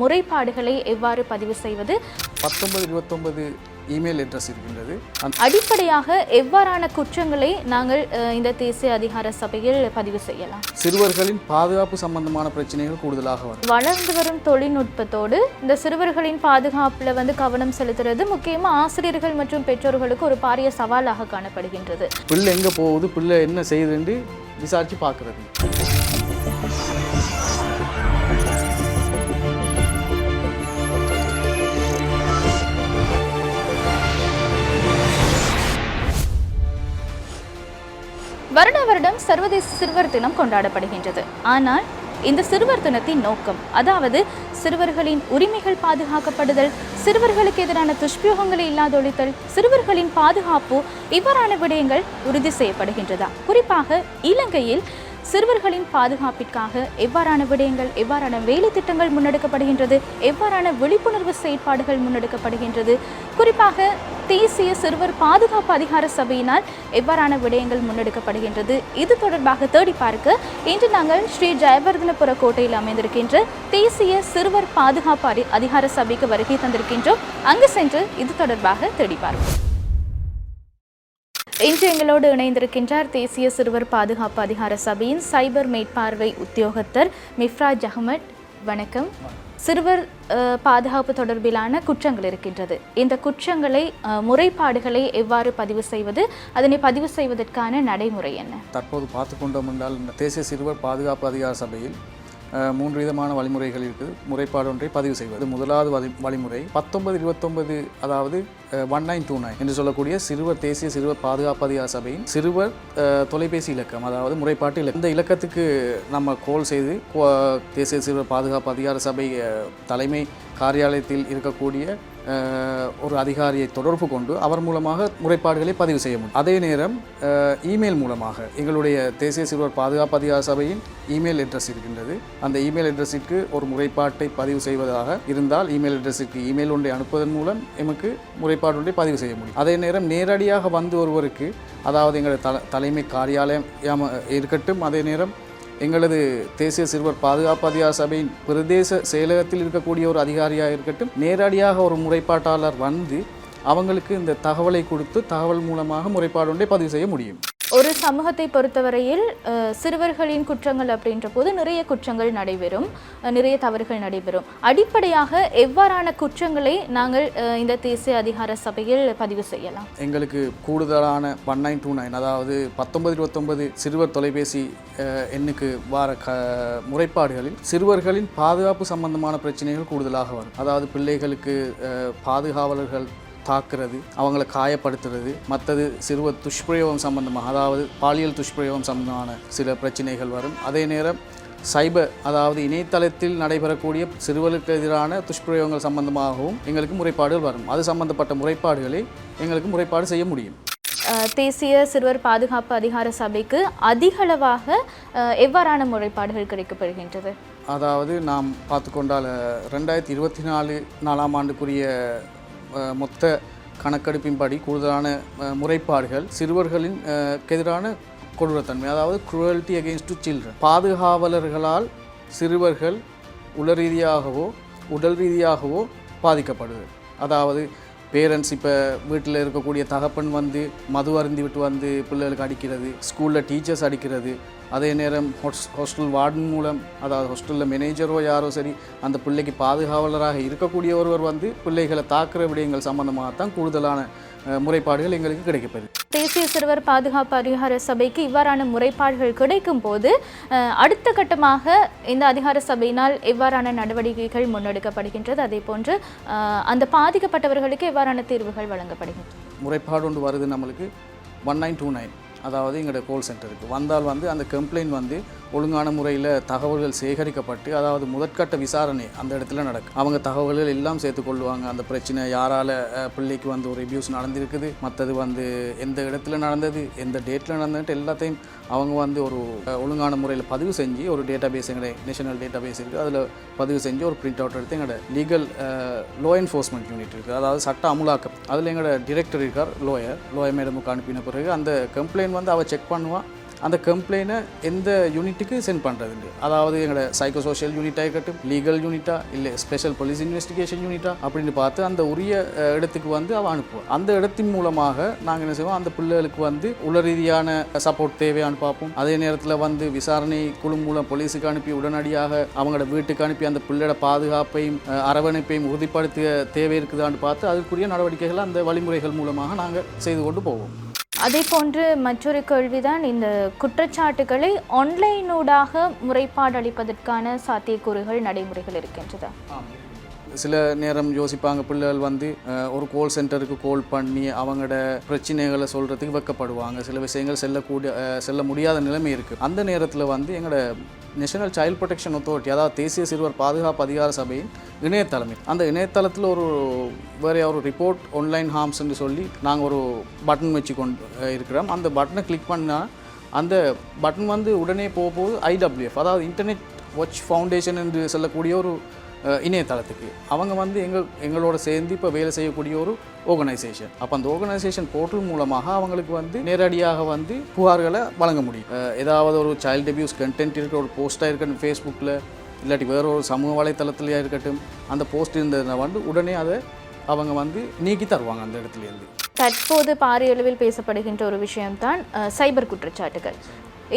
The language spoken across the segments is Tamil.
முறைப்பாடுகளை எவ்வாறு பதிவு செய்வது? பத்தொன்பது இருபத்தொன்பது இமெயில் அட்ரஸ் இருக்கின்றது. அடிப்படையாக எவ்வாறான குற்றங்களை நாங்கள் இந்த தேசிய அதிகார சபையில் பதிவு செய்யலாம்? சிறுவர்களின் பாதுகாப்பு சம்பந்தமான பிரச்சனைகள் கூடுதலாக வரும். வளர்ந்து வரும் தொழில்நுட்பத்தோடு இந்த சிறுவர்களின் பாதுகாப்பில் வந்து கவனம் செலுத்துறது முக்கியமாக ஆசிரியர்கள் மற்றும் பெற்றோர்களுக்கு ஒரு பாரிய சவாலாக காணப்படுகின்றது. பிள்ளை எங்கே போகுது? பிள்ளை என்ன செய்யுதுன்னு விசாரித்து பார்க்குறது. வருட வருடம் சர்வதேச சிறுவர் தினம் கொண்டாடப்படுகின்றது. ஆனால் இந்த சிறுவர் தினத்தின் நோக்கம் அதாவது சிறுவர்களின் உரிமைகள் பாதுகாக்கப்படுதல் சிறுவர்களுக்கு எதிரான துஷ்பியோகங்களை இல்லாதொழித்தல் சிறுவர்களின் பாதுகாப்பு இவ்வாறான விடயங்கள் உறுதி செய்யப்படுகின்றதா? குறிப்பாக இலங்கையில் சிறுவர்களின் பாதுகாப்பிற்காக எவ்வாறான விடயங்கள் எவ்வாறான வேலை திட்டங்கள் முன்னெடுக்கப்படுகின்றது எவ்வாறான விழிப்புணர்வு செயற்பாடுகள் முன்னெடுக்கப்படுகின்றது குறிப்பாக தேசிய சிறுவர் பாதுகாப்பு அதிகார சபையினால் எவ்வாறான விடயங்கள் முன்னெடுக்கப்படுகின்றது இது தொடர்பாக தேடி பார்க்க இன்று நாங்கள் ஸ்ரீ ஜெயவர்தனபுர கோட்டையில் அமைந்திருக்கின்ற தேசிய சிறுவர் பாதுகாப்பு அதிகார சபைக்கு வருகை தந்திருக்கின்றோம். அங்கு சென்று இது தொடர்பாக தேடி பார்ப்போம். இன்று எங்களோடு இணைந்திருக்கின்றார் தேசிய சிறுவர் பாதுகாப்பு அதிகார சபையின் சைபர் மேற்பார்வை உத்தியோகத்தர் மிஃப்ராஜ் அகமட் வணக்கம். சிறுவர் பாதுகாப்பு தொடர்பிலான குற்றங்கள் இருக்கின்றது. இந்த குற்றங்களை முறைப்பாடுகளை எவ்வாறு பதிவு செய்வது அதனை பதிவு செய்வதற்கான நடைமுறை என்ன? தற்போது பார்த்து கொண்டோம் என்றால் தேசிய சிறுவர் பாதுகாப்பு அதிகார சபையில் மூன்று விதமான வழிமுறைகள் இருக்குது முறைப்பாடு ஒன்றை பதிவு செய்வது. முதலாவது வழி வழிமுறை பத்தொன்பது இருபத்தொன்பது அதாவது ஒன் நைன் டூ நைன் என்று சொல்லக்கூடிய சிறுவர் தேசிய சிறுவர் பாதுகாப்பு அதிகார சபையின் சிறுவர் தொலைபேசி இலக்கம் அதாவது முறைப்பாட்டு இலக்கம். இந்த இலக்கத்துக்கு நம்ம கோல் செய்து கோ- தேசிய சிறுவர் பாதுகாப்பு அதிகார சபை தலைமை காரியாலயத்தில் இருக்கக்கூடிய ஒரு அதிகாரியை தொடர்பு கொண்டு அவர் மூலமாக முறைப்பாடுகளை பதிவு செய்ய முடியும். அதே நேரம் இமெயில் மூலமாக எங்களுடைய தேசிய சிறுவர் பாதுகாப்பு அதிகார சபையின் இமெயில் அட்ரஸ் இருக்கின்றது. அந்த இமெயில் அட்ரஸிற்கு ஒரு முறைப்பாட்டை பதிவு செய்வதாக இருந்தால் இமெயில் அட்ரஸிற்கு இமெயில் ஒன்றை அனுப்புவதன் மூலம் எமக்கு முறைப்பாடு ஒன்றை பதிவு செய்ய முடியும். அதே நேரம் நேரடியாக வந்து ஒருவருக்கு அதாவது எங்களது தல தலைமை காரியாலயம் இருக்கட்டும் அதே நேரம் எங்களது தேசிய சிறுவர் பாதுகாப்பு அதிகார சபையின் பிரதேச செயலகத்தில் இருக்கக்கூடிய ஒரு அதிகாரியாக இருக்கட்டும் நேரடியாக ஒரு முறைப்பாட்டாளர் வந்து அவங்களுக்கு இந்த தகவலை கொடுத்து தகவல் மூலமாக முறைப்பாடு ஒன்றை பதிவு செய்ய முடியும். ஒரு சமூகத்தை பொறுத்தவரையில் சிறுவர்களின் குற்றங்கள் அப்படின்ற போது நிறைய குற்றங்கள் நடைபெறும். நிறைய தவறுகள் நடைபெறும். அடிப்படையாக எவ்வாறான குற்றங்களை நாங்கள் இந்த தேசிய அதிகார சபையில் பதிவு செய்யலாம்? எங்களுக்கு கூடுதலான ஒன் நைன் டூ நைன் அதாவது பத்தொன்பது இருபத்தொன்பது சிறுவர் தொலைபேசி எண்ணுக்கு வார க முறைப்பாடுகளில் சிறுவர்களின் பாதுகாப்பு சம்பந்தமான பிரச்சனைகள் கூடுதலாக வரும். அதாவது பிள்ளைகளுக்கு பாதுகாவலர்கள் தாக்குறது அவங்கள காயப்படுத்துறது மற்றது சிறுவர் துஷ்பிரயோகம் சம்பந்தமாக அதாவது பாலியல் துஷ்பிரயோகம் சம்பந்தமான சில பிரச்சனைகள் வரும். அதே நேரம் சைபர் அதாவது இணையதளத்தில் நடைபெறக்கூடிய சிறுவர்களுக்கு எதிரான துஷ்பிரயோகங்கள் சம்பந்தமாகவும் எங்களுக்கு முறைப்பாடுகள் வரும். அது சம்பந்தப்பட்ட முறைப்பாடுகளை எங்களுக்கு முறைப்பாடு செய்ய முடியும். தேசிய சிறுவர் பாதுகாப்பு அதிகார சபைக்கு அதிகளவாக எவ்வாறான முறைப்பாடுகள் கிடைக்கப்படுகின்றது? அதாவது நாம் பார்த்துக்கொண்டால் ரெண்டாயிரத்தி இருபத்தி நாலு நாலாம் ஆண்டுக்குரிய மொத்த கணக்கெடுப்பின்படி கூடுதலான முறைப்பாடுகள் சிறுவர்களின் எதிரான கொடூரத்தன்மை அதாவது குரூவல்ட்டி அகெயின்ஸ்ட் டு சில்ட்ரன் பாதுகாவலர்களால் சிறுவர்கள் உள ரீதியாகவோ உடல் ரீதியாகவோ பாதிக்கப்படுது. அதாவது பேரண்ட்ஸ் இப்போ வீட்டில் இருக்கக்கூடிய தகப்பன் வந்து மது அருந்தி விட்டு வந்து பிள்ளைகளுக்கு அடிக்கிறது ஸ்கூலில் டீச்சர்ஸ் அடிக்கிறது அதே நேரம் ஹொஸ் ஹாஸ்டல் வார்டன் மூலம் அதாவது ஹாஸ்டலில் மேனேஜரோ யாரோ சரி அந்த பிள்ளைக்கு பாதுகாவலராக இருக்கக்கூடிய ஒருவர் வந்து பிள்ளைகளை தாக்குற விடயங்கள் சம்பந்தமாக தான் கூடுதலான முறைப்பாடுகள் எங்களுக்கு கிடைக்கப்பெறுது. தேசிய சிறுவர் பாதுகாப்பு அதிகார சபைக்கு இவ்வாறான முறைப்பாடுகள் கிடைக்கும் போது அடுத்த கட்டமாக இந்த அதிகார சபையினால் எவ்வாறான நடவடிக்கைகள் முன்னெடுக்கப்படுகின்றது. அதே போன்று அந்த பாதிக்கப்பட்டவர்களுக்கு எவ்வாறான தீர்வுகள் வழங்கப்படுகின்றன முறைப்பாடு ஒன்று வருது நம்மளுக்கு. ஒன் நைன் டூ நைன் அதாவது எங்களோட கோல் சென்டருக்கு வந்தால் வந்து அந்த கம்ப்ளைண்ட் வந்து ஒழுங்கான முறையில் தகவல்கள் சேகரிக்கப்பட்டு அதாவது முதற்கட்ட விசாரணை அந்த இடத்துல நடக்கும் அவங்க தகவல்கள் எல்லாம் சேர்த்து கொள்வாங்க. அந்த பிரச்சனை யாரால் பிள்ளைக்கு வந்து ஒரு ரிவ்யூஸ் நடந்திருக்குது மற்றது வந்து எந்த இடத்துல நடந்தது எந்த டேட்டில் நடந்ததுன்ட்டு எல்லாத்தையும் அவங்க வந்து ஒரு ஒழுங்கான முறையில் பதிவு செஞ்சு ஒரு டேட்டா பேஸ் எங்களுடைய நேஷனல் டேட்டா பேஸ் இருக்குது அதில் பதிவு செஞ்சு ஒரு பிரிண்ட் அவுட் எடுத்து எங்களோட லீகல் லோ என்ஃபோர்ஸ்மெண்ட் யூனிட் இருக்குது அதாவது சட்ட அமுலாக்கம். அதில் எங்களோட டிரெக்டர் இருக்கார் லோயர் லோயர் மேடமுக்கு அனுப்பின பிறகு அந்த கம்ப்ளைண்ட் வந்து அவள் செக் பண்ணுவான் அந்த கம்ப்ளைனை எந்த யூனிட்டுக்கு சென்ட் பண்ணுறது அதாவது எங்களோட சைக்கோ சோஷியல் யூனிட்டாக இருக்கட்டும் லீகல் யூனிட்டா இல்லை ஸ்பெஷல் போலீஸ் இன்வெஸ்டிகேஷன் யூனிட்டா அப்படின்னு பார்த்து அந்த உரிய இடத்துக்கு வந்து அவன் அனுப்புவோம் அந்த இடத்தின் மூலமாக நாங்கள் என்ன செய்வோம் அந்த பிள்ளைகளுக்கு வந்து உள ரீதியான சப்போர்ட் தேவையான்னு பார்ப்போம். அதே நேரத்தில் வந்து விசாரணை குழு மூலம் போலீஸுக்கு அனுப்பி உடனடியாக அவங்களோட வீட்டுக்கு அனுப்பி அந்த பிள்ளையோட பாதுகாப்பையும் அரவணைப்பையும் உறுதிப்படுத்திய தேவை இருக்குதான்னு பார்த்து அதுக்குரிய நடவடிக்கைகளை அந்த வழிமுறைகள் மூலமாக நாங்கள் செய்து கொண்டு போவோம். அதே போன்று மற்றொரு கேள்விதான் இந்த குற்றச்சாட்டுகளை ஆன்லைனூடாக முறைப்பாடு அளிப்பதற்கான சாத்தியக்கூறுகள் நடைமுறைகள் இருக்கின்றதா? சில நேரம் யோசிப்பாங்க பிள்ளைகள் வந்து ஒரு கால் சென்டருக்கு கால் பண்ணி அவங்களோட பிரச்சனைகளை சொல்கிறதுக்கு வெக்கப்படுவாங்க. சில விஷயங்கள் செல்லக்கூடிய செல்ல முடியாத நிலைமை இருக்குது அந்த நேரத்தில் வந்து எங்களோட நேஷனல் சைல்ட் ப்ரொடெக்ஷன் அத்தாரிட்டி அதாவது தேசிய சிறுவர் பாதுகாப்பு அதிகார சபையின் இணையதளம் அந்த இணையதளத்தில் ஒரு வேறு ஒரு ரிப்போர்ட் ஆன்லைன் ஹார்ம்ஸ்ன்னு சொல்லி நாங்கள் ஒரு பட்டன் வச்சு கொண்டு இருக்கிறோம். அந்த பட்டனை கிளிக் பண்ணால் அந்த பட்டன் வந்து உடனே போகும்போது ஐடபிள்யூஎஃப் அதாவது இன்டர்நெட் வாட்ச் ஃபவுண்டேஷன் என்று சொல்லக்கூடிய ஒரு இணையதளத்துக்கு. அவங்க வந்து எங்கள் எங்களோட சேர்ந்து இப்போ வேலை செய்யக்கூடிய ஒரு ஆர்கனைசேஷன் அப்போ அந்த ஆர்கனைசேஷன் போர்ட்டல் மூலமாக அவங்களுக்கு வந்து நேரடியாக வந்து புகார்களை வழங்க முடியும். ஏதாவது ஒரு சைல்டு அபியூஸ் கண்டென்ட் இருக்கிற ஒரு போஸ்ட்டாக இருக்கட்டும் ஃபேஸ்புக்கில் இல்லாட்டி வேற ஒரு சமூக வலைத்தளத்துலையாக இருக்கட்டும் அந்த போஸ்ட் இருந்ததுனா வந்து உடனே அதை அவங்க வந்து நீக்கி தருவாங்க அந்த இடத்துலேருந்து தற்போது பாரிய அளவில் பேசப்படுகின்ற ஒரு விஷயம்தான் சைபர் குற்றச்சாட்டுகள்.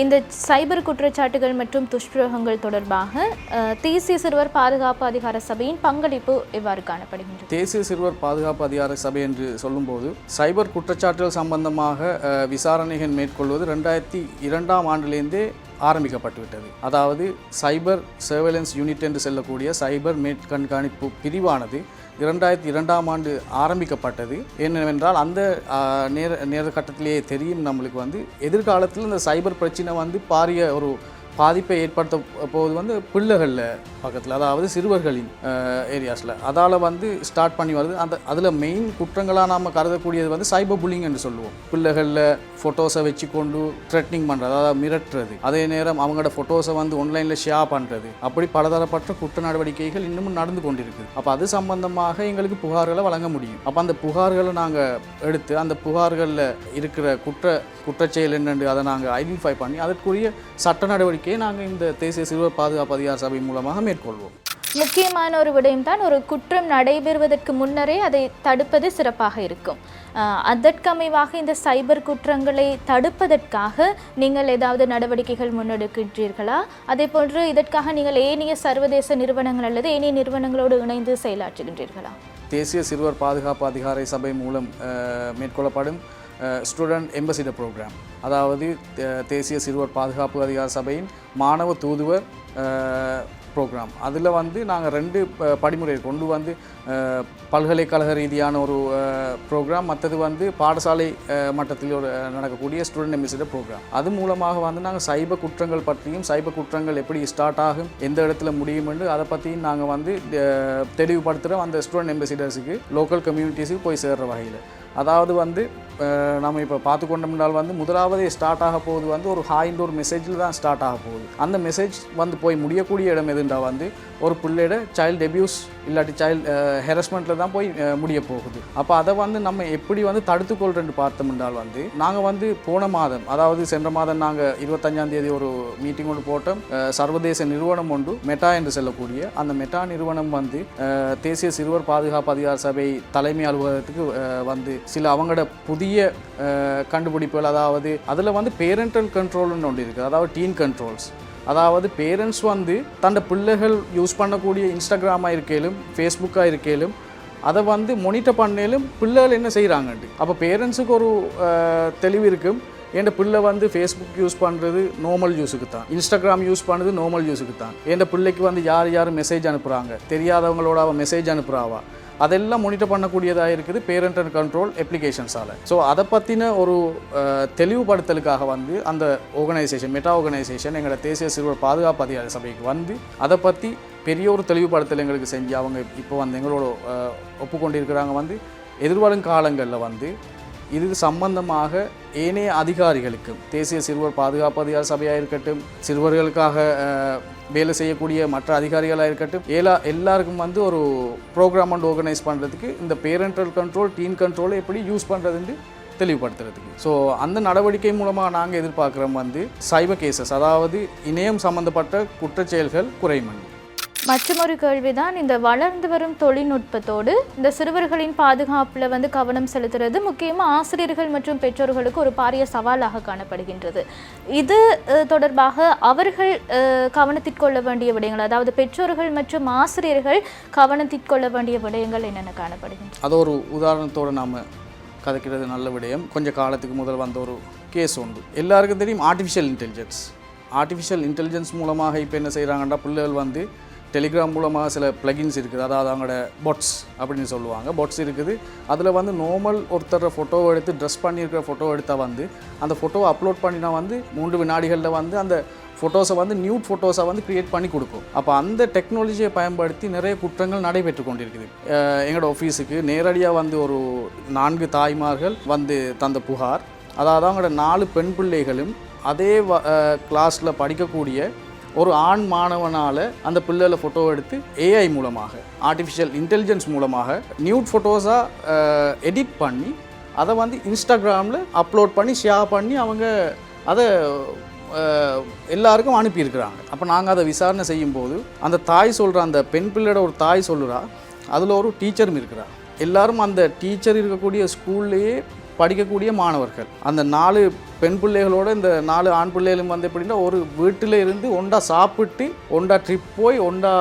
இந்த சைபர் குற்றச்சாட்டுகள் மற்றும் துஷ்பிரயோகங்கள் தொடர்பாக தேசிய சிறுவர் பாதுகாப்பு அதிகார சபையின் பங்களிப்பு எவ்வாறு காணப்படுகின்றது? தேசிய சிறுவர் பாதுகாப்பு அதிகார சபை என்று சொல்லும்போது சைபர் குற்றச்சாட்டுகள் சம்பந்தமாக விசாரணைகள் மேற்கொள்வது ரெண்டாயிரத்தி இரண்டாம் ஆண்டிலேருந்தே ஆரம்பிக்கப்பட்டுவிட்டது. அதாவது சைபர் சர்வேலன்ஸ் யூனிட் என்று செல்லக்கூடிய சைபர் மேட் கண்காணிப்பு பிரிவானது இரண்டாயிரத்தி இரண்டாம் ஆண்டு ஆரம்பிக்கப்பட்டது. என்னவென்றால் அந்த நேர நேர கட்டத்திலேயே தெரியும் நம்மளுக்கு வந்து எதிர்காலத்தில் இந்த சைபர் பிரச்சனை வந்து பாரிய ஒரு பாதிப்பை ஏற்படுத்த போது வந்து பிள்ளைகளில் பக்கத்தில் அதாவது சிறுவர்களின் ஏரியாஸில் அதால் வந்து ஸ்டார்ட் பண்ணி வருது. அந்த அதில் மெயின் குற்றங்களாக நாம் கருதக்கூடியது வந்து சைபர் புல்லிங் என்று சொல்லுவோம். பிள்ளைகளில் ஃபோட்டோஸை வச்சு கொண்டு த்ரெட்னிங் பண்ணுறது அதாவது மிரட்டுறது. அதே நேரம் அவங்களோட ஃபோட்டோஸை வந்து ஆன்லைனில் ஷேர் பண்ணுறது அப்படி பலதரப்பட்ட குற்ற நடவடிக்கைகள் இன்னமும் நடந்து கொண்டிருக்குது. அப்போ அது சம்பந்தமாக எங்களுக்கு புகார்களை வழங்க முடியும். அப்போ அந்த புகார்களை நாங்கள் எடுத்து அந்த புகார்களில் இருக்கிற குற்ற குற்றச்செயல் என்னென்று அதை நாங்கள் ஐடென்டிஃபை பண்ணி அதற்குரிய சட்ட நடவடிக்கை நடவடிக்கையை நாங்கள் இந்த தேசிய சிறுவர் பாதுகாப்பு அதிகார சபை மூலமாக மேற்கொள்வோம். முக்கியமான ஒரு விடயம் தான் ஒரு குற்றம் நடைபெறுவதற்கு முன்னரே அதை தடுப்பது சிறப்பாக இருக்கும். அதற்கமைவாக இந்த சைபர் குற்றங்களை தடுப்பதற்காக நீங்கள் ஏதாவது நடவடிக்கைகள் முன்னெடுக்கின்றீர்களா? அதே போன்று இதற்காக நீங்கள் ஏனைய சர்வதேச நிறுவனங்கள் அல்லது ஏனைய நிறுவனங்களோடு இணைந்து செயலாற்றுகின்றீர்களா? தேசிய சிறுவர் பாதுகாப்பு அதிகார சபை மூலம் மேற்கொள்ளப்படும். ஸ்டூடெண்ட் எம்பசிடர் ப்ரோக்ராம் அதாவது தேசிய சிறுவர் பாதுகாப்பு அதிகார சபையின் மாணவ தூதுவர் ப்ரோக்ராம் அதில் வந்து நாங்கள் ரெண்டு ப- படிமுறை கொண்டு வந்து பல்கலைக்கழக ரீதியான ஒரு ப்ரோக்ராம் மற்றது வந்து பாடசாலை மட்டத்தில் ஒரு நடக்கக்கூடிய ஸ்டூடெண்ட் எம்பிசிடர் ப்ரோக்ராம் அது மூலமாக வந்து நாங்கள் சைப குற்றங்கள் பற்றியும் சைப குற்றங்கள் எப்படி ஸ்டார்ட் ஆகும் எந்த இடத்துல முடியும் என்று அதை பற்றியும் நாங்கள் வந்து தெளிவுபடுத்துகிறோம் அந்த ஸ்டூடெண்ட் எம்பசிடர்ஸுக்கு லோக்கல் கம்யூனிட்டிஸுக்கு போய் சேர்கிற வகையில். அதாவது வந்து நம்ம இப்போ பார்த்து கொண்டோம்னால் வந்து முதலாவதே ஸ்டார்ட் ஆக போகுது வந்து ஒரு ஹாய்ன்ற ஒரு மெசேஜில் தான் ஸ்டார்ட் ஆக போகுது. அந்த மெசேஜ் வந்து போய் முடியக்கூடிய இடம் எது எதுண்டா வந்து ஒரு பிள்ளையோட சைல்டு எபியூஸ் இல்லாட்டி சைல்டு ஹெரஸ்மெண்ட்டில் தான் போய் முடிய போகுது. அப்போ அதை வந்து நம்ம எப்படி வந்து தடுத்துக்கொள்றேன்னு பார்த்தோம்னால் வந்து நாங்கள் வந்து போன மாதம் அதாவது சென்ற மாதம் நாங்கள் இருபத்தஞ்சாம் தேதி ஒரு மீட்டிங் ஒன்று போட்டோம். சர்வதேச நிறுவனம் ஒன்று மெட்டா என்று சொல்லக்கூடிய அந்த மெட்டா நிறுவனம் வந்து தேசிய சிறுவர் பாதுகாப்பு அதிகார சபை தலைமை அலுவலகத்துக்கு வந்து சில அவங்களோட புதிய கண்டுபிடிப்புகள் அதாவது அதில் வந்து பேரண்டல் கண்ட்ரோல்னு ஒன்று இருக்குது அதாவது டீன் கண்ட்ரோல்ஸ் அதாவது பேரண்ட்ஸ் வந்து தன்னோட பிள்ளைகள் யூஸ் பண்ணக்கூடிய இன்ஸ்டாகிராமாக இருக்கலும் ஃபேஸ்புக்காக இருக்கலும் அதை வந்து மொனிட்டர் பண்ணாலும் பிள்ளைகள் என்ன செய்கிறாங்கன்ட்டு அப்போ பேரண்ட்ஸுக்கு ஒரு தெளிவு இருக்கும் என் பிள்ளை வந்து ஃபேஸ்புக் யூஸ் பண்ணுறது நார்மல் யூஸுக்கு தான். இன்ஸ்டாகிராம் யூஸ் பண்ணுறது நார்மல் யூஸுக்கு தான். என் பிள்ளைக்கு வந்து யார் யார் மெசேஜ் அனுப்புகிறாங்க தெரியாதவங்களோட அவள் மெசேஜ் அனுப்புகிறாவா அதெல்லாம் மானிட்டர் பண்ணக்கூடியதாக இருக்குது பேரண்ட் அண்ட் கண்ட்ரோல் அப்ளிகேஷன்ஸால் ஸோ அதை பற்றின ஒரு தெளிவுபடுத்தலுக்காக வந்து அந்த ஆர்கனைசேஷன் மெட்டா ஆர்கனைசேஷன் எங்களோட தேசிய சிறுவர் பாதுகாப்பு அதிகார சபைக்கு வந்து அதை பற்றி பெரிய ஒரு தெளிவுபடுத்தல் எங்களுக்கு செஞ்சு அவங்க இப்போ வந்து எங்களோட ஒப்புக்கொண்டிருக்கிறாங்க வந்து எதிர்வரும் காலங்களில் வந்து இது சம்பந்தமாக ஏனைய அதிகாரிகளுக்கும் தேசிய சிறுவர் பாதுகாப்பு அதிகார சபையாக இருக்கட்டும் சிறுவர்களுக்காக வேலை செய்யக்கூடிய மற்ற அதிகாரிகளாக இருக்கட்டும் எல்லா எல்லாருக்கும் வந்து ஒரு ப்ரோக்ராம் அண்ட் ஆர்கனைஸ் பண்ணுறதுக்கு இந்த பேரண்டல் கண்ட்ரோல் டீன் கண்ட்ரோலை எப்படி யூஸ் பண்ணுறதுன்னு தெளிவுபடுத்துறதுக்கு. ஸோ அந்த நடவடிக்கை மூலமாக நாங்கள் எதிர்பார்க்குறோம் வந்து சைவ கேசஸ் அதாவது இணையம் சம்மந்தப்பட்ட குற்றச்செயல்கள் குறையும் மற்றொரு கேள்விதான் இந்த வளர்ந்து வரும் தொழில்நுட்பத்தோடு இந்த சிறுவர்களின் பாதுகாப்பில் வந்து கவனம் செலுத்துறது முக்கியமாக ஆசிரியர்கள் மற்றும் பெற்றோர்களுக்கு ஒரு பாரிய சவாலாக காணப்படுகின்றது. இது தொடர்பாக அவர்கள் கவனத்திற்கொள்ள வேண்டிய விடயங்கள் அதாவது பெற்றோர்கள் மற்றும் ஆசிரியர்கள் கவனத்திற்கொள்ள வேண்டிய விடயங்கள் என்னென்ன காணப்படுகின்றன? அது ஒரு உதாரணத்தோடு நாம் கதைக்கிறது நல்ல விடயம். கொஞ்சம் காலத்துக்கு முதல் வந்த ஒரு கேஸ் உண்டு. எல்லாருக்கும் தெரியும் ஆர்டிஃபிஷியல் இன்டெலிஜென்ஸ் ஆர்டிஃபிஷியல் இன்டெலிஜென்ஸ் மூலமாக இப்போ என்ன செய்கிறாங்கன்னா பிள்ளைகள் வந்து டெலிகிராம் மூலமாக சில ப்ளகின்ஸ் இருக்குது. அதாவது அவங்களோட பொட்ஸ் அப்படின்னு சொல்லுவாங்க. பொட்ஸ் இருக்குது. அதில் வந்து நார்மல் ஒருத்தர் ஃபோட்டோவை எடுத்து ட்ரெஸ் பண்ணியிருக்கிற ஃபோட்டோ எடுத்தால் வந்து அந்த ஃபோட்டோவை அப்லோட் பண்ணினா வந்து மூன்று வினாடிகளில் வந்து அந்த ஃபோட்டோஸை வந்து நியூட் ஃபோட்டோஸை வந்து கிரியேட் பண்ணி கொடுக்கும். அப்போ அந்த டெக்னாலஜியை பயன்படுத்தி நிறைய குற்றங்கள் நடைபெற்று கொண்டிருக்குது. எங்களோட ஆஃபீஸுக்கு நேரடியாக வந்து ஒரு நான்கு தாய்மார்கள் வந்து தந்த புகார். அதாவது அவங்களோட நாலு பெண் பிள்ளைகளும் அதே கிளாஸில் படிக்கக்கூடிய ஒரு ஆண் மாணவனால் அந்த பிள்ளைகளை ஃபோட்டோ எடுத்து ஏஐ மூலமாக ஆர்டிஃபிஷியல் இன்டெலிஜென்ஸ் மூலமாக நியூட் ஃபோட்டோஸாக எடிட் பண்ணி அதை வந்து இன்ஸ்டாகிராமில் அப்லோட் பண்ணி ஷேர் பண்ணி அவங்க அதை எல்லாருக்கும் அனுப்பியிருக்கிறாங்க. அப்போ நாங்கள் அதை விசாரணை செய்யும்போது அந்த தாய் சொல்கிற அந்த பெண் பிள்ளையோட ஒரு தாய் சொல்லுறா அதில் ஒரு டீச்சரும் இருக்கிறார் எல்லாரும் அந்த டீச்சர் இருக்கக்கூடிய ஸ்கூல்லையே படிக்கக்கூடிய மாணவர்கள். அந்த நாலு பெண் பிள்ளைகளோட இந்த நாலு ஆண் பிள்ளைகளும் வந்து எப்படின்னா ஒரு வீட்டில் இருந்து ஒண்டா சாப்பிட்டு ஒண்டா ட்ரிப் போய் ஒண்டா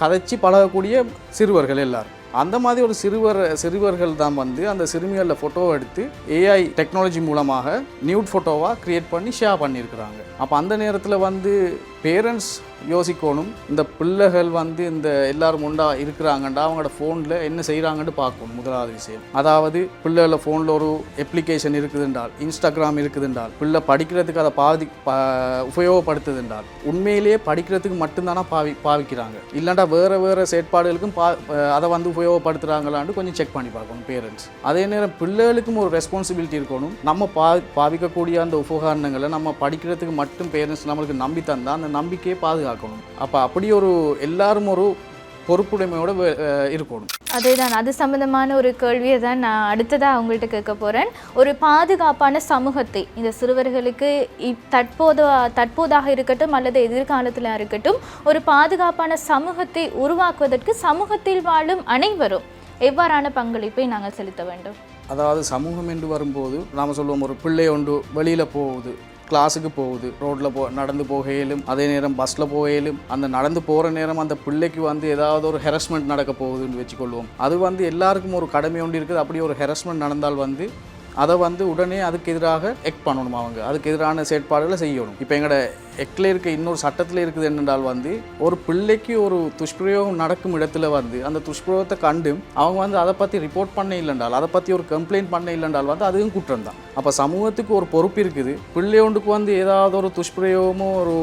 கதைச்சி பழகக்கூடிய சிறுவர்கள் எல்லாரும். அந்த மாதிரி ஒரு சிறுவர் சிறுவர்கள் தான் வந்து அந்த சிறுமிகளில் ஃபோட்டோவை எடுத்து ஏஐ டெக்னாலஜி மூலமாக நியூட் ஃபோட்டோவாக க்ரியேட் பண்ணி ஷேர் பண்ணியிருக்கிறாங்க. அப்போ அந்த நேரத்தில் வந்து பேரண்ட்ஸ் யோசிக்கணும் இந்த பிள்ளைகள் வந்து இந்த எல்லாரும் உண்டா இருக்கிறாங்கண்டா அவங்களோட ஃபோனில் என்ன செய்கிறாங்கன்னு பார்க்கணும் முதலாவது விஷயம். அதாவது பிள்ளைகள ஃபோனில் ஒரு அப்ளிகேஷன் இருக்குதுன்றால் இன்ஸ்டாகிராம் இருக்குதுன்றால் பிள்ளை படிக்கிறதுக்கு அதை பாதி ப உபயோகப்படுத்துதுன்றால் உண்மையிலேயே படிக்கிறதுக்கு மட்டும்தானா பாவி பாவிக்கிறாங்க. இல்லைண்டா வேறு வேறு செயற்பாடுகளுக்கும் பா அதை வந்து உபயோகப்படுத்துகிறாங்களான்னு கொஞ்சம் செக் பண்ணி பார்க்கணும் பேரண்ட்ஸ். அதே நேரம் பிள்ளைகளுக்கும் ஒரு ரெஸ்பான்சிபிலிட்டி இருக்கணும். நம்ம பா பாவிக்கக்கூடிய அந்த உபகரணங்களை நம்ம படிக்கிறதுக்கு மட்டும் பேரண்ட்ஸ் நம்மளுக்கு நம்பி தந்தால் அந்த நம்பிக்கையை பாதுகாக்கணும். அப்போ அப்படி ஒரு எல்லாரும் ஒரு பொறுப்புடைமையோட இருக்கணும். அதேதான். அது சம்பந்தமான ஒரு கேள்வியை தான் நான் அடுத்ததாக உங்கள்கிட்ட கேட்க போகிறேன் ஒரு பாதுகாப்பான சமூகத்தை இந்த சிறுவர்களுக்கு தற்போது தற்போதாக இருக்கட்டும் அல்லது எதிர்காலத்தில் இருக்கட்டும் ஒரு பாதுகாப்பான சமூகத்தை உருவாக்குவதற்கு சமூகத்தில் வாழும் அனைவரும் எவ்வாறான பங்களிப்பை நாங்கள் செலுத்த வேண்டும்? அதாவது சமூகம் என்று வரும்போது நாம் சொல்லுவோம் ஒரு பிள்ளை ஒன்று வெளியில் போகுது. கிளாஸுக்கு போகுது. ரோட்டில் போ நடந்து போகையிலும் அதே நேரம் பஸ்ஸில் போகையிலும் அந்த நடந்து போகிற நேரம் அந்த பிள்ளைக்கு வந்து ஏதாவது ஒரு ஹெரஸ்மெண்ட் நடக்க போகுதுன்னு வச்சுக்கொள்வோம். அது வந்து எல்லாருக்கும் ஒரு கடமை ஒன்று இருக்குது. அப்படி ஒரு ஹெரஸ்மெண்ட் நடந்தால் வந்து அதை வந்து உடனே அதுக்கு எதிராக எக் பண்ணணும் அவங்க. அதுக்கு எதிரான செயற்பாடுகளை செய்யணும். இப்போ எங்களோட எக்கில் இருக்க இன்னொரு சட்டத்தில் இருக்குது என்னென்றால் வந்து ஒரு பிள்ளைக்கு ஒரு துஷ்பிரயோகம் நடக்கும் இடத்துல வந்து அந்த துஷ்பிரயோகத்தை கண்டு அவங்க வந்து அதை பற்றி ரிப்போர்ட் பண்ண இல்லைன்றால் அதை பற்றி ஒரு கம்ப்ளைண்ட் பண்ண இல்லைன்றால் வந்து அதுவும் குற்றம் தான். அப்போ சமூகத்துக்கு ஒரு பொறுப்பு இருக்குது. பிள்ளையோண்டுக்கு வந்து ஏதாவது ஒரு துஷ்பிரயோகமோ ஒரு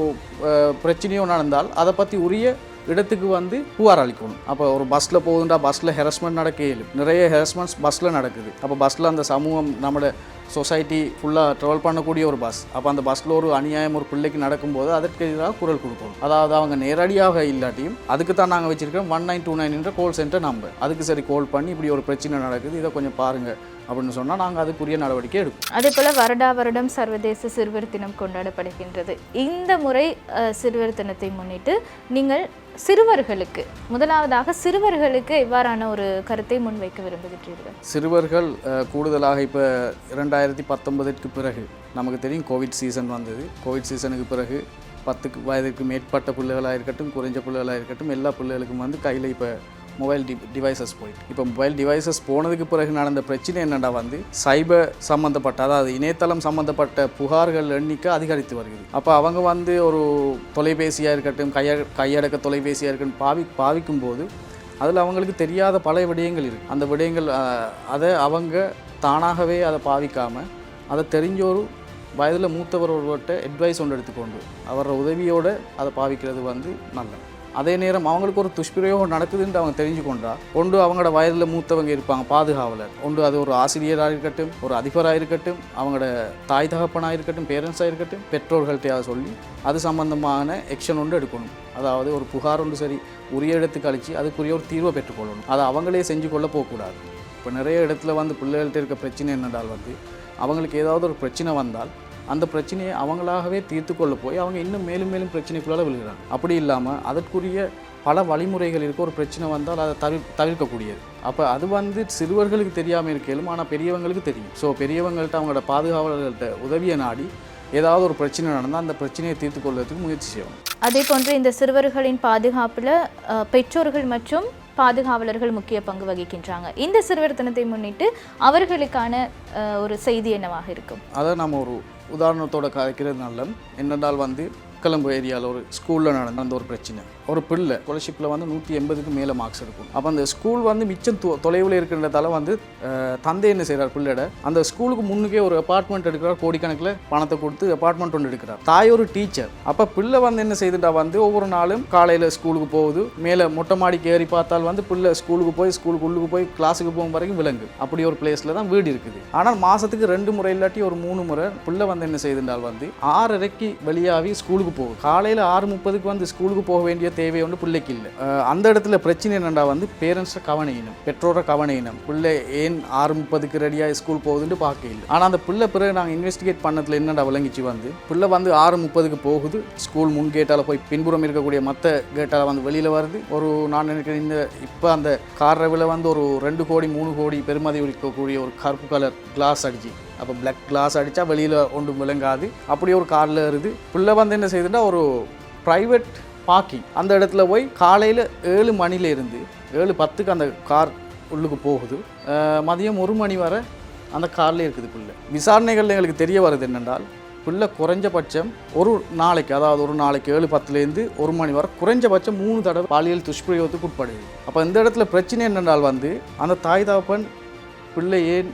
பிரச்சனையோ நடந்தால் அதை பற்றி உரிய இடத்துக்கு வந்து புகார் அளிக்கணும். அப்போ ஒரு பஸ்ஸில் போகுதுண்டா பஸ்ஸில் ஹெரஸ்மெண்ட் நடக்க இயலும் நிறைய ஹெரஸ்மெண்ட்ஸ் பஸ்ஸில் நடக்குது. அப்போ பஸ்ஸில் அந்த சமூகம் நம்மளோட சொசைட்டி ஃபுல்லாக ட்ராவல் பண்ணக்கூடிய ஒரு பஸ் அப்போ அந்த பஸ்ஸில் ஒரு அநியாயம் ஒரு பிள்ளைக்கு நடக்கும்போது அதற்கு எதிராக குரல் கொடுக்கணும். அதாவது அவங்க நேரடியாக இல்லாட்டியும் அதுக்கு தான் நாங்கள் வச்சிருக்கோம் ஒன் நைன் டூ நைன் என்ற கால் சென்டர் நம்பர் அதுக்கு சரி கால் பண்ணி இப்படி ஒரு பிரச்சனை நடக்குது இதை கொஞ்சம் பாருங்கள் அப்படின்னு சொன்னால் நாங்கள் அதுக்குரிய நடவடிக்கை எடுப்போம். அதே போல வருடா வருடம் சர்வதேச சிறுவர் தினம் கொண்டாடப்படுகின்றது. இந்த முறை சிறுவர் தினத்தை முன்னிட்டு நீங்கள் சிறுவர்களுக்கு முதலாவதாக சிறுவர்களுக்கு எவ்வாறான ஒரு கருத்தை முன்வைக்க விரும்புகின்றீர்கள்? சிறுவர்கள் கூடுதலாக இப்போ ரெண்டாயிரத்தி பத்தொன்பதுக்கு பிறகு நமக்கு தெரியும் கோவிட் சீசன் வந்தது. கோவிட் சீசனுக்கு பிறகு பத்துக்கு வயதுக்கு மேற்பட்ட பிள்ளைகளாக இருக்கட்டும் குறைஞ்ச பிள்ளைகளாக இருக்கட்டும் எல்லா பிள்ளைகளுக்கும் வந்து கையில் இப்போ மொபைல் டி டிவைசஸ் போயிட்டு. இப்போ மொபைல் டிவைசஸ் போனதுக்கு பிறகு நடந்த பிரச்சனை என்னடா வந்து சைபர் சம்மந்தப்பட்ட அதாவது இணையதளம் சம்மந்தப்பட்ட புகார்கள் எண்ணிக்கை அதிகரித்து வருகிறது. அப்போ அவங்க வந்து ஒரு தொலைபேசியாக இருக்கட்டும் கைய கையடக்க தொலைபேசியாக இருக்கட்டும் பாவி பாவிக்கும் போது அதில் அவங்களுக்கு தெரியாத பல விடயங்கள் இருக்குது அந்த விடயங்கள் அதை அவங்க தானாகவே அதை பாவிக்காமல் அதை தெரிஞ்ச ஒரு வயதில் மூத்தவர் ஒருவர்கிட்ட அட்வைஸ் ஒன்று எடுத்துக்கொண்டு அவரோட உதவியோடு அதை பாவிக்கிறது வந்து நல்லது. அதே நேரம் அவங்களுக்கு ஒரு துஷ்பிரயோகம் நடக்குதுன்ட்டு அவங்க தெரிஞ்சுக்கொண்டா ஒன்று அவங்களோட வயதில் மூத்தவங்க இருப்பாங்க பாதுகாவலர். ஒன்று அது ஒரு ஆசிரியராக இருக்கட்டும் ஒரு அதிபராக இருக்கட்டும் அவங்களோட தாய் தகப்பனாக இருக்கட்டும் பேரண்ட்ஸாக இருக்கட்டும் பெற்றோர்கள்ட்டையாக சொல்லி அது சம்பந்தமான எக்ஷன் ஒன்று எடுக்கணும். அதாவது ஒரு புகார் ஒன்று சரி உரிய இடத்துக்கு அழிச்சு அதுக்குரிய ஒரு தீர்வை பெற்றுக்கொள்ளணும். அதை அவங்களே செஞ்சு கொள்ள போகக்கூடாது. இப்போ நிறைய இடத்துல வந்து பிள்ளைகள்கிட்ட இருக்க பிரச்சனை என்னடால் வந்து அவங்களுக்கு ஏதாவது ஒரு பிரச்சனை வந்தால் அந்த பிரச்சனையை அவங்களாகவே தீர்த்து கொள்ள போய் அவங்க இன்னும் மேலும் மேலும் பிரச்சனைக்குள்ளால விழுகிறாங்க. அப்படி இல்லாமல் அதற்குரிய பல வழிமுறைகள் இருக்குது ஒரு பிரச்சனை வந்தால் அதை தவிர தவிர்க்கக்கூடியது. அப்போ அது வந்து சிறுவர்களுக்கு தெரியாமல் இருக்கலும் ஆனால் பெரியவங்களுக்கு தெரியும். ஸோ பெரியவங்கள்ட்ட அவங்களோட பாதுகாவலர்கள்ட்ட உதவியை நாடி ஏதாவது ஒரு பிரச்சனை நடந்தால் அந்த பிரச்சனையை தீர்த்து கொள்வதற்கு முயற்சி செய்யணும். அதே போன்று இந்த சிறுவர்களின் பாதுகாப்பில் பெற்றோர்கள் மற்றும் பாதுகாவலர்கள் முக்கிய பங்கு வகிக்கின்றாங்க. இந்த சிறுவர் தினத்தை முன்னிட்டு அவர்களுக்கான ஒரு செய்தி என்னவாக இருக்கும்? அதை நம்ம ஒரு உதாரணத்தோட கதைக்கிறது நல்ல என்னென்றால் வந்து கிளம்பு ஏரியாவில் ஒரு ஸ்கூலில் நடந்த ஒரு பிரச்சனை. ஒரு பிள்ளை ஸ்காலர்ஷிப்பில் வந்து நூற்றி எண்பதுக்கு மேலே மார்க்ஸ் இருக்கும் அப்போ அந்த ஸ்கூல் வந்து மிச்சம் தொலைவில் இருக்கின்றதால வந்து தந்தை என்ன செய்கிறார் பிள்ளையோட அந்த ஸ்கூலுக்கு முன்னுக்கே ஒரு அப்பார்ட்மெண்ட் எடுக்கிறார் கோடிக்கணக்கில் பணத்தை கொடுத்து அப்பார்ட்மெண்ட் ஒன்று எடுக்கிறார். தாய் ஒரு டீச்சர் அப்போ பிள்ளை வந்து என்ன செய்துட்டா வந்து ஒவ்வொரு நாளும் காலையில் ஸ்கூலுக்கு போகுது. மேலே மொட்டை மாடிக்கு ஏறி பார்த்தால் வந்து பிள்ளை ஸ்கூலுக்கு போய் ஸ்கூலுக்கு உள்ளுக்கு போய் கிளாஸுக்கு போகும் வரைக்கும் விலங்கு. அப்படி ஒரு பிளேஸில் தான் வீடு இருக்குது. ஆனால் மாதத்துக்கு ரெண்டு முறை இல்லாட்டி ஒரு மூணு முறை பிள்ளை வந்து என்ன செய்துட்டால் வந்து ஆறரைக்கு வெளியாகி ஸ்கூலுக்கு போகுது காலையில் ஆறு முப்பதுக்கு வந்து ஸ்கூலுக்கு போக வேண்டிய தேவை ஒன்று பிள்ளைக்கு இல்லை. அந்த இடத்துல பிரச்சனை என்னடா வந்து பேரண்ட்ஸை கவனையினும் பெற்றோரை கவனையினும் பிள்ளை ஏன் ஆறு முப்பதுக்கு ரெடியாக ஸ்கூல் போகுதுன்னு பார்க்க இல்லை. ஆனால் அந்த பிள்ளை பிறகு நாங்கள் இன்வெஸ்டிகேட் பண்ணதில் என்னடா விளங்கிச்சு வந்து? பிள்ளை வந்து ஆறு முப்பதுக்கு போகுது. ஸ்கூல் முன் கேட்டால் போய் பின்புறம் இருக்கக்கூடிய மற்ற கேட்டால் வந்து வெளியில் வருது. ஒரு நான் நினைக்கிறேன் இந்த இப்போ அந்த கார் ரவில் வந்து ஒரு ரெண்டு கோடி மூணு கோடி பெருமதி இருக்கக்கூடிய ஒரு கருப்பு கலர் கிளாஸ் அடிச்சு அப்போ பிளக் கிளாஸ் அடித்தா வெளியில் ஒன்றும் விளங்காது. அப்படி ஒரு காரில் வருது பிள்ளை வந்து என்ன செய்யுதுன்னா ஒரு ப்ரைவேட் பார்க்கிங் அந்த இடத்துல போய் காலையில் ஏழு மணில இருந்து ஏழு பத்துக்கு அந்த கார் உள்ளுக்கு போகுது. மதியம் ஒரு மணி வரை அந்த காரில் இருக்குது பிள்ளை. விசாரணைகள் எங்களுக்கு தெரிய வருது என்னென்றால் பிள்ளை குறைஞ்சபட்சம் ஒரு நாளைக்கு அதாவது ஒரு நாளைக்கு ஏழு பத்துலேருந்து ஒரு மணி வரை குறைஞ்சபட்சம் மூணு தடவை பாலியல் துஷ்பிரயோகத்துக்கு உட்படுது. அப்போ இந்த இடத்துல பிரச்சனை என்னென்றால் வந்து அந்த தாய் தாப்பன் பிள்ளை ஏன்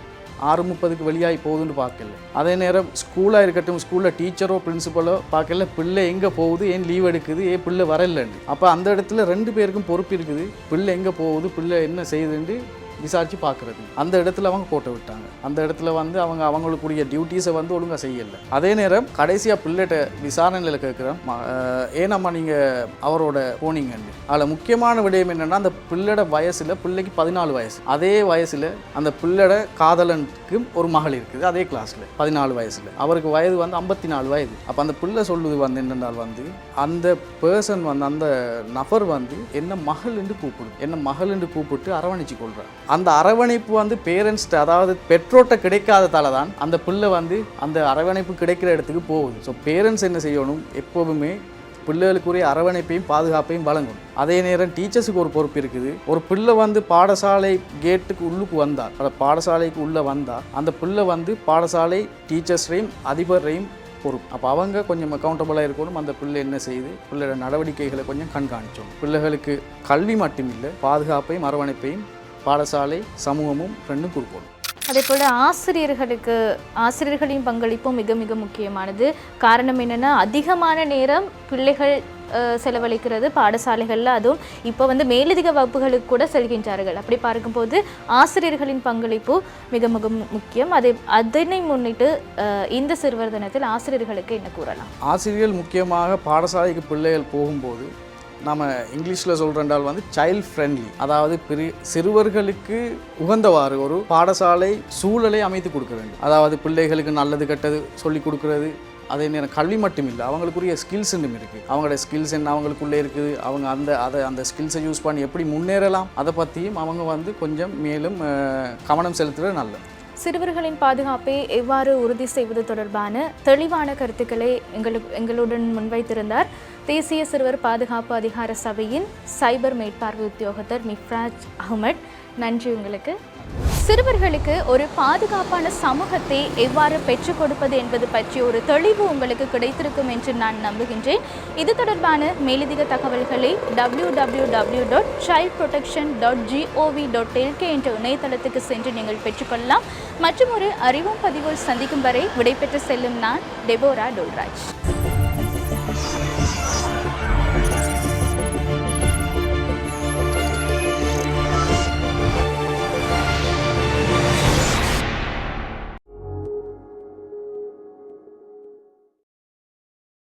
ஆறு முப்பதுக்கு வெளியாகி போகுதுன்னு பார்க்கல. அதே நேரம் ஸ்கூலாக இருக்கட்டும் ஸ்கூலில் டீச்சரோ பிரின்சிபலோ பார்க்கல பிள்ளை எங்கே போகுது ஏன் லீவ் எடுக்குது ஏன் பிள்ளை வரலன்னு. அப்போ அந்த இடத்துல ரெண்டு பேருக்கும் பொறுப்பு இருக்குது. பிள்ளை எங்கே போகுது பிள்ளை என்ன செய்யுதுன்னு விசாரித்து பார்க்குறது. அந்த இடத்துல அவங்க போட்டு விட்டாங்க. அந்த இடத்துல வந்து அவங்க அவங்களுக்குரிய டியூட்டிஸை வந்து ஒழுங்காக செய்யலை. அதே நேரம் கடைசியாக பிள்ளைகிட்ட விசாரணையில் கேட்குறேன் ஏனம்மா நீங்கள் அவரோட போனீங்கன்னு. அதில் முக்கியமான விடயம் என்னென்னா அந்த பிள்ளைட வயசில் பிள்ளைக்கு பதினாலு வயசு. அதே வயசில் அந்த பிள்ளைட காதலனுக்கு ஒரு மகள் இருக்குது அதே கிளாஸில் பதினாலு வயசில். அவருக்கு வயது வந்து ஐம்பத்தி நாலு வயது. அப்போ அந்த பிள்ளை சொல்லுது வந்து என்னென்னால் வந்து அந்த பர்சன் வந்து அந்த நபர் வந்து என்ன மகள் என்று கூப்பிடுது. என்ன மகள் என்று கூப்பிட்டு அரவணைச்சு கொள்கிறார் அந்த அரவணைப்பு வந்து பேரண்ட்ஸ்ட்டு அதாவது பெற்றோர்கிட்ட கிடைக்காததால தான் அந்த பிள்ளை வந்து அந்த அரவணைப்பு கிடைக்கிற இடத்துக்கு போகுது. ஸோ பேரண்ட்ஸ் என்ன செய்யணும்? எப்போவுமே பிள்ளைகளுக்குரிய அரவணைப்பையும் பாதுகாப்பையும் வழங்கும் அதே நேரம் டீச்சர்ஸுக்கு ஒரு பொறுப்பு இருக்குது. ஒரு பிள்ளை வந்து பாடசாலை கேட்டுக்கு உள்ளுக்கு வந்தால் அந்த பாடசாலைக்கு உள்ளே வந்தால் அந்த பிள்ளை வந்து பாடசாலை டீச்சர்ஸையும் அதிபரையும் பொறுப்பு. அப்போ அவங்க கொஞ்சம் அக்கௌண்டபுளாக இருக்கணும். அந்த பிள்ளை என்ன செய்யுது பிள்ளையோட நடவடிக்கைகளை கொஞ்சம் கண்காணிச்சோம். பிள்ளைகளுக்கு கல்வி மட்டும் இல்லை பாதுகாப்பையும் அரவணைப்பையும் பாடசாலை சமூகமும் ரெண்டும் கொடுக்கணும் அதே போல் ஆசிரியர்களுக்கு ஆசிரியர்களின் பங்களிப்பும் மிக மிக முக்கியமானது. காரணம் என்னென்னா அதிகமான நேரம் பிள்ளைகள் செலவழிக்கிறது பாடசாலைகளில். அதுவும் இப்போ வந்து மேலதிக வகுப்புகளுக்கு கூட செல்கின்றார்கள். அப்படி பார்க்கும்போது ஆசிரியர்களின் பங்களிப்பு மிக மிக முக்கியம். அதை அதனை முன்னிட்டு இந்த சிறுவர் தினத்தில் ஆசிரியர்களுக்கு என்ன கூறலாம்? ஆசிரியர்கள் முக்கியமாக பாடசாலைக்கு பிள்ளைகள் போகும்போது நம்ம இங்கிலீஷில் சொல்கிறென்றால் வந்து சைல்ட் ஃப்ரெண்ட்லி அதாவது பெரிய சிறுவர்களுக்கு உகந்தவாறு ஒரு பாடசாலை சூழலை அமைத்து கொடுக்க வேண்டும். அதாவது பிள்ளைகளுக்கு நல்லது கெட்டது சொல்லி கொடுக்கறது. அதே நேரம் கல்வி மட்டும் இல்லை அவங்களுக்குரிய ஸ்கில்ஸ் இன்னும் இருக்குது அவங்களோட ஸ்கில்ஸ் என்ன அவங்களுக்குள்ளே இருக்குது. அவங்க அந்த அதை அந்த ஸ்கில்ஸை யூஸ் பண்ணி எப்படி முன்னேறலாம் அதை பற்றியும் அவங்க வந்து கொஞ்சம் மேலும் கவனம் செலுத்துறது நல்லது. சிறுவர்களின் பாதுகாப்பை எவ்வாறு உறுதி செய்வது தொடர்பான தெளிவான கருத்துக்களை எங்களுக்கு எங்களுடன் முன்வைத்திருந்தார். தேசிய சிறுவர் பாதுகாப்பு அதிகார சபையின் சைபர் மேற்பார்வை உத்தியோகத்தர் மிஃப்ராஜ் அகமட் நன்றி உங்களுக்கு. சிறுவர்களுக்கு ஒரு பாதுகாப்பான சமூகத்தை எவ்வாறு பெற்றுக் கொடுப்பது என்பது பற்றி ஒரு தெளிவு உங்களுக்கு கிடைத்திருக்கும் என்று நான் நம்புகின்றேன். இது தொடர்பான மேலதிக தகவல்களை W W W dot child protection dot GOV dot LK என்ற இணையதளத்துக்கு சென்று நீங்கள் பெற்றுக்கொள்ளலாம். மற்றும் ஒரு அறிவும் பதிவோல் சந்திக்கும் வரை விடைபெற்று செல்லும் நான் டெபோரா டோல்ராஜ்.